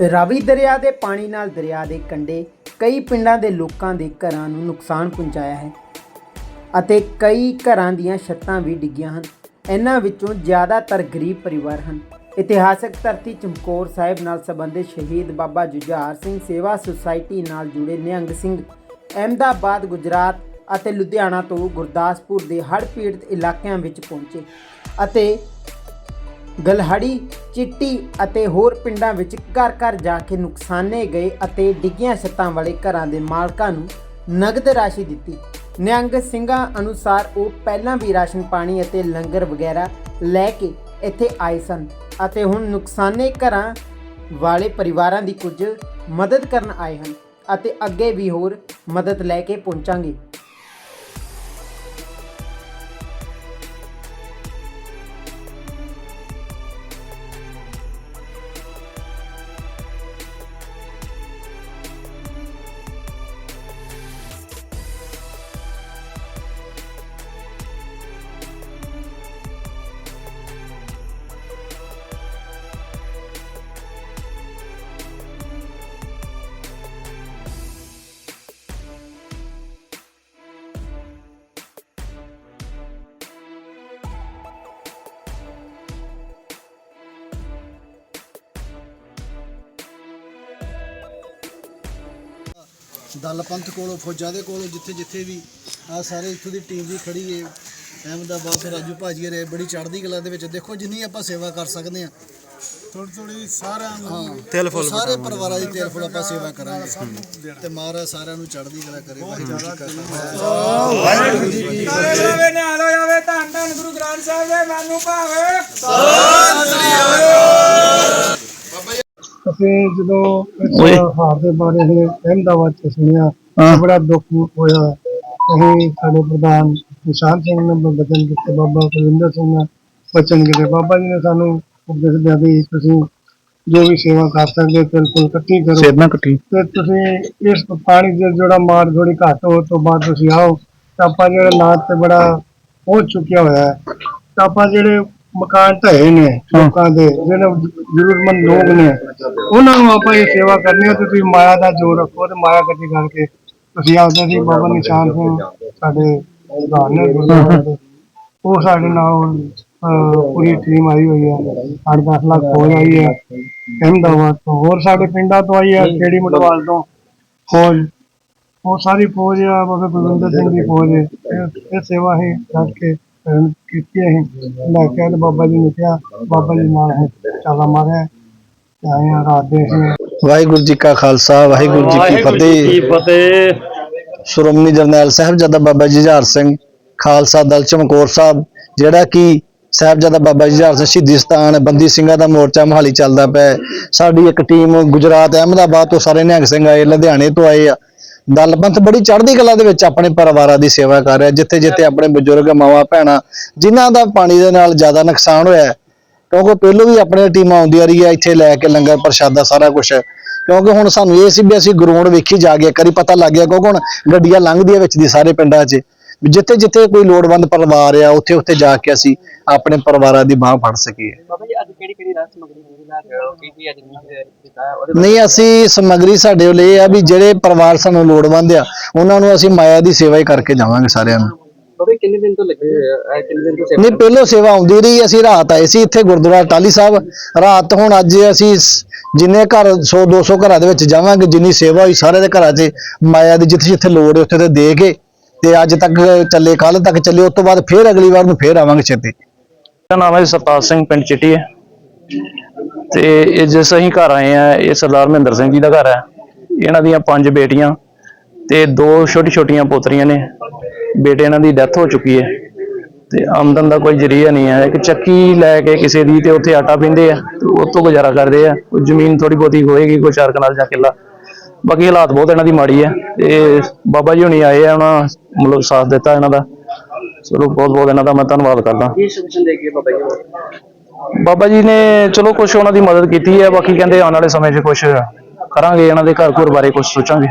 ਰਾਵੀ ਦਰਿਆ ਦੇ ਪਾਣੀ ਨਾਲ ਦਰਿਆ ਦੇ ਕੰਢੇ ਕਈ ਪਿੰਡਾਂ ਦੇ ਲੋਕਾਂ ਦੇ ਘਰਾਂ ਨੂੰ ਨੁਕਸਾਨ ਪਹੁੰਚਾਇਆ ਹੈ ਅਤੇ ਕਈ ਘਰਾਂ ਦੀਆਂ ਛੱਤਾਂ ਵੀ ਡਿੱਗੀਆਂ ਹਨ। ਇਹਨਾਂ ਵਿੱਚੋਂ ਜ਼ਿਆਦਾਤਰ ਗਰੀਬ ਪਰਿਵਾਰ ਹਨ। ਇਤਿਹਾਸਕ ਧਰਤੀ ਚਮਕੌਰ ਸਾਹਿਬ ਨਾਲ ਸੰਬੰਧਿਤ ਸ਼ਹੀਦ ਬਾਬਾ ਜੁਝਾਰ ਸਿੰਘ ਸੇਵਾ ਸੁਸਾਇਟੀ ਨਾਲ ਜੁੜੇ ਨਿਹੰਗ ਸਿੰਘ, ਅਹਿਮਦਾਬਾਦ, ਗੁਜਰਾਤ ਅਤੇ ਲੁਧਿਆਣਾ ਤੋਂ ਗੁਰਦਾਸਪੁਰ ਦੇ ਹੜ੍ਹ ਪੀੜਤ ਇਲਾਕਿਆਂ ਵਿੱਚ ਪਹੁੰਚੇ ਅਤੇ ਗਲਹੜੀ, ਚਿੱਟੀ ਅਤੇ ਹੋਰ ਪਿੰਡਾਂ ਵਿੱਚ ਘਰ ਘਰ ਜਾ ਕੇ ਨੁਕਸਾਨੇ ਗਏ ਅਤੇ ਡਿੱਗੀਆਂ ਛੱਤਾਂ ਵਾਲੇ ਘਰਾਂ ਦੇ ਮਾਲਕਾਂ ਨੂੰ ਨਗਦ ਰਾਸ਼ੀ ਦਿੱਤੀ। ਨਿਹੰਗ ਸਿੰਘਾਂ ਅਨੁਸਾਰ ਉਹ ਪਹਿਲਾਂ ਵੀ ਰਾਸ਼ਨ ਪਾਣੀ ਅਤੇ ਲੰਗਰ ਵਗੈਰਾ ਲੈ ਕੇ ਇੱਥੇ ਆਏ ਸਨ ਅਤੇ ਹੁਣ ਨੁਕਸਾਨੇ ਘਰਾਂ ਵਾਲੇ ਪਰਿਵਾਰਾਂ ਦੀ ਕੁਝ ਮਦਦ ਕਰਨ ਆਏ ਹਨ ਅਤੇ ਅੱਗੇ ਵੀ ਹੋਰ ਮਦਦ ਲੈ ਕੇ ਪਹੁੰਚਾਂਗੇ। ਦਲ ਪੰਥ ਕੋਲੋਂ ਫੌਜਾਂ ਦੇ ਕੋਲੋਂ ਜਿੱਥੇ ਜਿੱਥੇ ਵੀ ਆ ਸਾਰੇ ਇੱਥੋਂ ਦੀ ਟੀਮ ਵੀ ਖੜੀ ਏ। ਅਹਿਮਦਾਬਾਦ ਤੋਂ ਰਾਜੂ ਭਾਜੀ ਰੇ ਬੜੀ ਚੜ੍ਹਦੀ ਕਲਾ ਦੇ ਵਿੱਚ। ਦੇਖੋ ਜਿੰਨੀ ਆਪਾਂ ਸੇਵਾ ਕਰ ਸਕਦੇ ਆ ਥੋੜੀ ਥੋੜੀ ਸਾਰਿਆਂ ਨੂੰ ਹਾਂ ਤਿਲ ਫੁੱਲ ਸਾਰੇ ਪਰਿਵਾਰਾਂ ਦੀ ਤਿਲ ਫੁੱਲ ਆਪਾਂ ਸੇਵਾ ਕਰਾਂਗੇ। ਤੇ ਮਹਾਰਾਜ ਸਾਰਿਆਂ ਨੂੰ ਚੜ੍ਹਦੀ ਕਲਾ ਕਰੇ ਵਾਹਿਗੁਰੂ ਜੀ ਕਾ ਖਾਲਸਾ। ਜਾਵੇ ਨਾਲ ਹੋ ਜਾਵੇ ਧੰਨ ਧੰਨ ਗੁਰੂ ਗ੍ਰੰਥ ਸਾਹਿਬ ਦੇ ਮਨ ਨੂੰ ਭਾਵੇ। ਅਸੀਂ ਜਦੋਂ ਇਸ ਹਾਰ ਦੇ ਬਾਰੇ ਹੁਣ ਅਹਿਮਦਾਬਾਦ ਚ ਸੁਣਿਆ ਬੜਾ ਦੁੱਖ ਹੋਇਆ। ਅਸੀਂ ਸਾਡੇ ਪ੍ਰਧਾਨ ਨਿਸ਼ਾਨ ਸਿੰਘ ਨੇ ਬਚਨ ਦਿੱਤੇ ਬਾਬਾ ਕੁਲਵਿੰਦਰ ਸਿੰਘ ਨੇ ਬਚਨ ਦਿੱਤੇ ਬਾਬਾ ਜੀ ਨੇ ਸਾਨੂੰ ਉਪਦੇਸ਼ ਦਿੱਤਾ ਵੀ ਤੁਸੀਂ ਜੋ ਵੀ ਸੇਵਾ ਕਰ ਸਕਦੇ ਹੋ ਬਿਲਕੁਲ ਇਕੱਠੀ ਕਰੋ। ਸੇਧਨਾ ਕੱਟੀ ਤੇ ਤੁਸੀਂ ਇਸ ਪਾਣੀ ਦੇ ਜਿਹੜਾ ਮਾਰ ਥੋੜੀ ਘੱਟ ਹੋ ਤੋਂ ਬਾਅਦ ਤੁਸੀਂ ਆਓ। ਤਾਂ ਆਪਾਂ ਜਿਹੜੇ ਲਾਤ ਤੇ ਬੜਾ ਪਹੁੰਚ ਚੁੱਕਿਆ ਹੋਇਆ ਹੈ। ਤਾਂ ਆਪਾਂ ਜਿਹੜੇ ਮਕਾਨ ਢਏ ਨੇ ਲੋਕਾਂ ਦੇ ਜਿਹੜੇ ਜ਼ਰੂਰਤਮੰਦ ਲੋਕ ਨੇ। ਉਹਨਾਂ ਨੂੰ ਆਪਾਂ ਇਹ ਸੇਵਾ ਕਰਨੀ ਹੈ ਤੁਸੀਂ ਮਾਇਆ ਦਾ ਜੋਰ ਰੱਖੋ ਤੇ ਮਾਇਆ ਇਕੱਠੀ ਕਰਕੇ ਤੁਸੀਂ ਆਉਂਦੇ ਸੀ ਬਾਬਾ ਨਿਸ਼ਾਨ ਸਿੰਘ ਸਾਡੇ ਪ੍ਰਧਾਨ ਨੇ ਗੁਰਦੁਆਰੇ ਦੇ ਉਹ ਸਾਡੇ ਨਾਲ ਅਹ, ਪੂਰੀ ਟੀਮ ਆਈ ਹੋਈ ਹੈ। 8-10 ਲੱਖ ਫੌਜ ਆਈ ਹੈ। ਅਹਿਮਦਾਬਾਦ ਤੋਂ ਹੋਰ ਸਾਡੇ ਪਿੰਡਾਂ ਤੋਂ ਆਈ ਹੈ ਖੇੜੀ ਮਟਵਾਲ ਤੋਂ। ਫੌਜ ਉਹ ਸਾਰੀ ਫੌਜ ਆ ਬਾਬਾ ਬਲਵਿੰਦਰ ਸਿੰਘ ਦੀ ਫੌਜ ਹੈ। ਇਹ- ਇਹ ਸੇਵਾ ਹੀ ਰੱਖ ਕੇ ਅਹ, ਕੀਤੀ ਹੈ। ਲੈ ਕੇ ਆਏ ਤੇ ਬਾਬਾ ਜੀ ਨੇ ਕਿਹਾ ਬਾਬਾ ਜੀ ਨਾਲ ਹੈ ਚਾਲਾ ਮਾਰਿਆ ਤੇ ਆਏ ਆ ਰਾਤ ਦੇ ਅਸੀਂ ਵਾਹਿਗੁਰੂ ਜੀ ਕਾ ਖਾਲਸਾ ਵਾਹਿਗੁਰੂ ਜੀ ਕੀ ਫਤਿਹ। ਸ਼੍ਰੋਮਣੀ ਜਰਨੈਲ ਸਾਹਿਬਜ਼ਾਦਾ ਬਾਬਾ ਜੁਝਾਰ ਸਿੰਘ ਖਾਲਸਾ ਦਲ ਚਮਕੌਰ ਸਾਹਿਬ ਜਿਹੜਾ ਕਿ ਸਾਹਿਬਜ਼ਾਦਾ ਬਾਬਾ ਜੁਝਾਰ ਸਿੰਘ ਸ਼ਹੀਦੀ ਸਥਾਨ ਬੰਦੀ ਸਿੰਘਾਂ ਦਾ ਮੋਰਚਾ ਮਹਾਲੀ ਚੱਲਦਾ ਪਿਆ ਹੈ। ਸਾਡੀ ਇੱਕ ਟੀਮ ਗੁਜਰਾਤ ਅਹਿਮਦਾਬਾਦ ਤੋਂ ਸਾਰੇ ਨਿਹੰਗ ਸਿੰਘ ਆਏ ਲੁਧਿਆਣੇ ਤੋਂ ਆਏ ਆ। ਦਲਪੰਥ ਬੜੀ ਚੜ੍ਹਦੀ ਕਲਾ ਦੇ ਵਿੱਚ ਆਪਣੇ ਪਰਿਵਾਰਾਂ ਦੀ ਸੇਵਾ ਕਰ ਰਿਹਾ, ਜਿੱਥੇ ਜਿੱਥੇ ਆਪਣੇ ਬਜ਼ੁਰਗ ਮਾਵਾਂ ਭੈਣਾਂ, ਜਿਨ੍ਹਾਂ ਦਾ ਪਾਣੀ ਦੇ ਨਾਲ ਜ਼ਿਆਦਾ ਨੁਕਸਾਨ ਹੋਇਆ ਕਿਉਂਕਿ ਪਹਿਲੋਂ ਵੀ ਆਪਣੀਆਂ ਟੀਮਾਂ ਆਉਂਦੀਆਂ ਰਹੀਆਂ, ਇੱਥੇ ਲੈ ਕੇ ਲੰਗਰ ਪ੍ਰਸ਼ਾਦਾ ਸਾਰਾ ਕੁਝ ਕਿਉਂਕਿ ਹੁਣ ਸਾਨੂੰ ਇਹ ਸੀ ਵੀ ਅਸੀਂ ਗਰਾਊਂਡ ਵੇਖੀ ਜਾ ਕੇ ਕਰੀ ਪਤਾ ਲੱਗ ਗਿਆ, ਕਿਉਂਕਿ ਹੁਣ ਗੱਡੀਆਂ ਲੰਘਦੀਆਂ ਵਿੱਚ ਦੀ ਸਾਰੇ ਪਿੰਡਾਂ 'ਚ। ਜਿੱਥੇ ਜਿੱਥੇ ਕੋਈ ਲੋੜਵੰਦ ਪਰਿਵਾਰ ਆ ਉੱਥੇ ਉੱਥੇ ਜਾ ਕੇ ਅਸੀਂ ਆਪਣੇ ਪਰਿਵਾਰਾਂ ਦੀ ਬਾਹ ਫੜ ਸਕੀਏ। ਬਾਬਾ ਜੀ ਅੱਜ ਕਿਹੜੀ ਕਿਹੜੀ ਰਾਤ ਸਮਗਰੀ ਹੁੰਦੀ ਲੈ ਕੇ ਆਓ? ਕੀ ਕੀ ਅੱਜ ਨਹੀਂ ਅਸੀਂ ਸਮੱਗਰੀ ਸਾਡੇ ਕੋਲ ਇਹ ਆ ਵੀ ਜਿਹੜੇ ਪਰਿਵਾਰ ਸਾਨੂੰ ਲੋੜਵੰਦ ਆ ਉਹਨਾਂ ਨੂੰ ਅਸੀਂ ਮਾਇਆ ਦੀ ਸੇਵਾ ਹੀ ਕਰਕੇ ਜਾਵਾਂਗੇ ਸਾਰਿਆਂ ਨੂੰ। ਬਾਬਾ ਜੀ ਕਿੰਨੇ ਦਿਨ ਤੋਂ ਲੱਗੇ ਹੋਏ ਆ? ਇਹ ਕਿੰਨੇ ਦਿਨ ਤੋਂ ਸੇਵਾ ਨਹੀਂ ਪਹਿਲੋਂ ਸੇਵਾ ਆਉਂਦੀ ਰਹੀ ਅਸੀਂ ਰਾਤ ਆਏ ਸੀ ਇੱਥੇ ਗੁਰਦੁਆਰਾ ਟਾਲੀ ਸਾਹਿਬ। ਰਾਤ ਹੁਣ ਅੱਜ ਅਸੀਂ ਜਿੰਨੇ ਘਰ 100 200 ਘਰਾਂ ਦੇ ਵਿੱਚ ਜਾਵਾਂਗੇ ਜਿੰਨੀ ਸੇਵਾ ਹੋਈ ਸਾਰੇ ਦੇ ਘਰਾਂ 'ਚ ਮਾਇਆ ਦੀ ਜਿੱਥੇ ਜਿੱਥੇ ਲੋੜ ਹੈ ਉੱਥੇ ਤੇ ਦੇ ਕੇ ਤੇ ਅੱਜ ਤੱਕ ਚੱਲੇ ਕੱਲ ਤੱਕ ਚੱਲੇ, ਉਸ ਤੋਂ ਬਾਅਦ ਫੇਰ ਅਗਲੀ ਵਾਰ ਨੂੰ ਫੇਰ ਆਵਾਂਗੇ ਛੇਤੀ। ਮੇਰਾ ਨਾਮ ਹੈ ਸਰਤਾਜ ਸਿੰਘ, ਪਿੰਡ ਚਿੱਟੀ ਹੈ। ਤੇ ਇਹ ਜਿਸ ਅਸੀਂ ਘਰ ਆਏ ਆ ਇਹ ਸਰਦਾਰ ਮਹਿੰਦਰ ਸਿੰਘ ਜੀ ਦਾ ਘਰ ਹੈ। ਇਹਨਾਂ ਦੀਆਂ ਪੰਜ ਬੇਟੀਆਂ ਤੇ ਦੋ ਛੋਟੀ ਛੋਟੀਆਂ ਪੋਤਰੀਆਂ ਨੇ। ਬੇਟੇ ਇਹਨਾਂ ਦੀ ਡੈਥ ਹੋ ਚੁੱਕੀ ਹੈ। ਤੇ ਆਮਦਨ ਦਾ ਕੋਈ ਜਰੀਆ ਨਹੀਂ ਹੈ। ਇੱਕ ਚੱਕੀ ਲੈ ਕੇ ਕਿਸੇ ਦੀ ਤੇ ਉੱਥੇ ਆਟਾ ਪੀਂਦੇ ਆ, ਤੇ ਉਹ ਤੋਂ ਗੁਜ਼ਾਰਾ ਕਰਦੇ ਆ। ਜ਼ਮੀਨ ਥੋੜੀ ਬਹੁਤੀ ਹੋਏਗੀ, ਕੋਈ ਚਾਰ ਕਨਾਲ ਜਾਂ ਕਿੱਲਾ। ਬਾਕੀ ਹਾਲਾਤ ਬਹੁਤ ਇਹਨਾਂ ਦੀ ਮਾੜੀ ਹੈ ਤੇ ਬਾਬਾ ਜੀ ਹੁਣੀ ਆਏ ਆ ਉਹਨਾਂ ਮਤਲਬ ਸਾਥ ਦਿੱਤਾ ਇਹਨਾਂ ਦਾ। ਚਲੋ ਬਹੁਤ ਬਹੁਤ ਇਹਨਾਂ ਦਾ ਮੈਂ ਧੰਨਵਾਦ ਕਰਦਾ। ਕੀ ਸੋਲੂਸ਼ਨ ਦੇ ਕੇ ਬਾਬਾ ਜੀ ਬਾਬਾ ਜੀ ਨੇ ਚਲੋ ਕੁਝ ਉਹਨਾਂ ਦੀ ਮਦਦ ਕੀਤੀ ਹੈ ਬਾਕੀ ਕਹਿੰਦੇ ਆਉਣ ਵਾਲੇ ਸਮੇਂ 'ਚ ਕੁਝ ਕਰਾਂਗੇ ਇਹਨਾਂ ਦੇ ਘਰ ਘਰ ਬਾਰੇ ਕੁਝ ਸੋਚਾਂਗੇ।